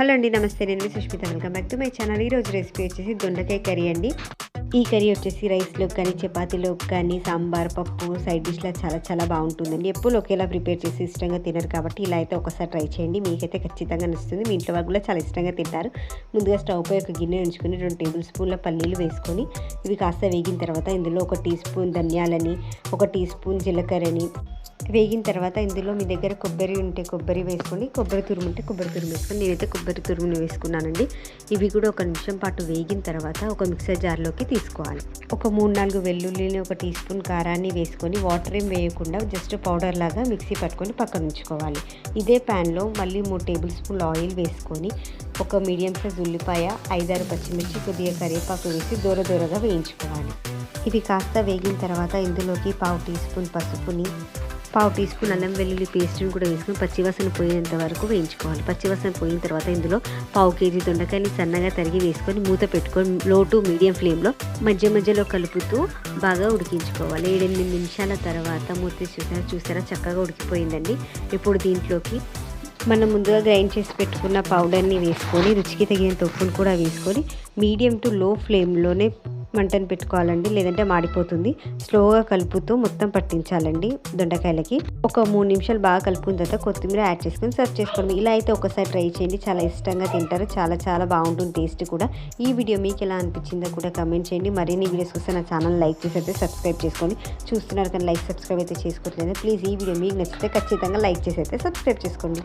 Hello అండి నమస్తే. నేను Sushmita. Welcome back to my channel. ఈరోజు రెసిపీ వచ్చేసి దొండకాయ కర్రీ అండి. ఈ కర్రీ వచ్చేసి రైస్లో కానీ చపాతీలో కానీ సాంబార్ పప్పు సైడ్ డిష్లా చాలా చాలా బాగుంటుందండి. ఎప్పుడు ఒకేలా ప్రిపేర్ చేసి ఇష్టంగా తినరు కాబట్టి ఇలా అయితే ఒకసారి ట్రై చేయండి. మీకైతే ఖచ్చితంగా నచ్చుతుంది. మీ ఇంట్లో వాళ్ళు కూడా చాలా ఇష్టంగా తింటారు. ముందుగా స్టవ్ పై ఒక గిన్నె ఉంచుకొని రెండు టేబుల్ స్పూన్ల పల్లీలు వేసుకొని ఇవి కాస్త వేగిన తర్వాత ఇందులో ఒక టీ స్పూన్ ధనియాలని ఒక టీ స్పూన్ జీలకర్రని వేగిన తర్వాత ఇందులో మీ దగ్గర కొబ్బరి ఉంటే కొబ్బరి వేసుకొని కొబ్బరి తురుము ఉంటే కొబ్బరి తురుము వేసుకొని నేనైతే కొబ్బరి తురుముని వేసుకున్నానండి. ఇవి కూడా ఒక నిమిషం పాటు వేగిన తర్వాత ఒక మిక్సర్ జార్లోకి తీసుకోవాలి. ఒక మూడు నాలుగు వెల్లుల్లిని ఒక టీ స్పూన్ కారాన్ని వేసుకొని వాటర్ ఏం వేయకుండా జస్ట్ పౌడర్ లాగా మిక్సీ పట్టుకొని పక్కన ఉంచుకోవాలి. ఇదే ప్యాన్లో మళ్ళీ మూడు టేబుల్ స్పూన్ ఆయిల్ వేసుకొని ఒక మీడియం సైజ్ ఉల్లిపాయ ఐదారు పచ్చిమిర్చి కొద్దిగా కరివేపాకు వేసి దూర దూరగా వేయించుకోవాలి. ఇవి కాస్త వేగిన తర్వాత ఇందులోకి పావు టీ స్పూన్ పసుపుని పావు టీ స్పూన్ అల్లం వెల్లుల్లి పేస్ట్ని కూడా వేసుకొని పచ్చివాసన పోయేంత వరకు వేయించుకోవాలి. పచ్చివాసన పోయిన తర్వాత ఇందులో పావు కేజీ దొండకాయని సన్నగా తరిగి వేసుకొని మూత పెట్టుకొని లో టు మీడియం ఫ్లేమ్లో మధ్య మధ్యలో కలుపుతూ బాగా ఉడికించుకోవాలి. ఏడెనిమిది నిమిషాల తర్వాత మూత చూసారా? చూసారా? చక్కగా ఉడికిపోయిందండి. ఇప్పుడు దీంట్లోకి మనం ముందుగా గ్రైండ్ చేసి పెట్టుకున్న పౌడర్ని వేసుకొని రుచికి తగినంత ఉప్పును కూడా వేసుకొని మీడియం టు లో ఫ్లేమ్లోనే మంటను పెట్టుకోవాలండి లేదంటే మాడిపోతుంది. స్లోగా కలుపుతూ మొత్తం పట్టించాలండి దొండకాయలకి. ఒక మూడు నిమిషాలు బాగా కలుపుకున్న తర్వాత కొత్తిమీర యాడ్ చేసుకొని సర్వ్ చేసుకోండి. ఇలా అయితే ఒకసారి ట్రై చేయండి. చాలా ఇష్టంగా తింటారు. చాలా చాలా బాగుంటుంది టేస్ట్ కూడా. ఈ వీడియో మీకు ఎలా అనిపించిందో కూడా కమెంట్ చేయండి. మరిన్ని వీడియోస్ కోసం నా ఛానల్ లైక్ చేసి అయితే సబ్స్క్రైబ్ చేసుకోండి. చూస్తున్నారు కానీ లైక్ సబ్స్క్రైబ్ అయితే చేసుకోవట్లేదు. ప్లీజ్ ఈ వీడియో మీకు నచ్చితే ఖచ్చితంగా లైక్ చేసి అయితే సబ్స్క్రైబ్ చేసుకోండి.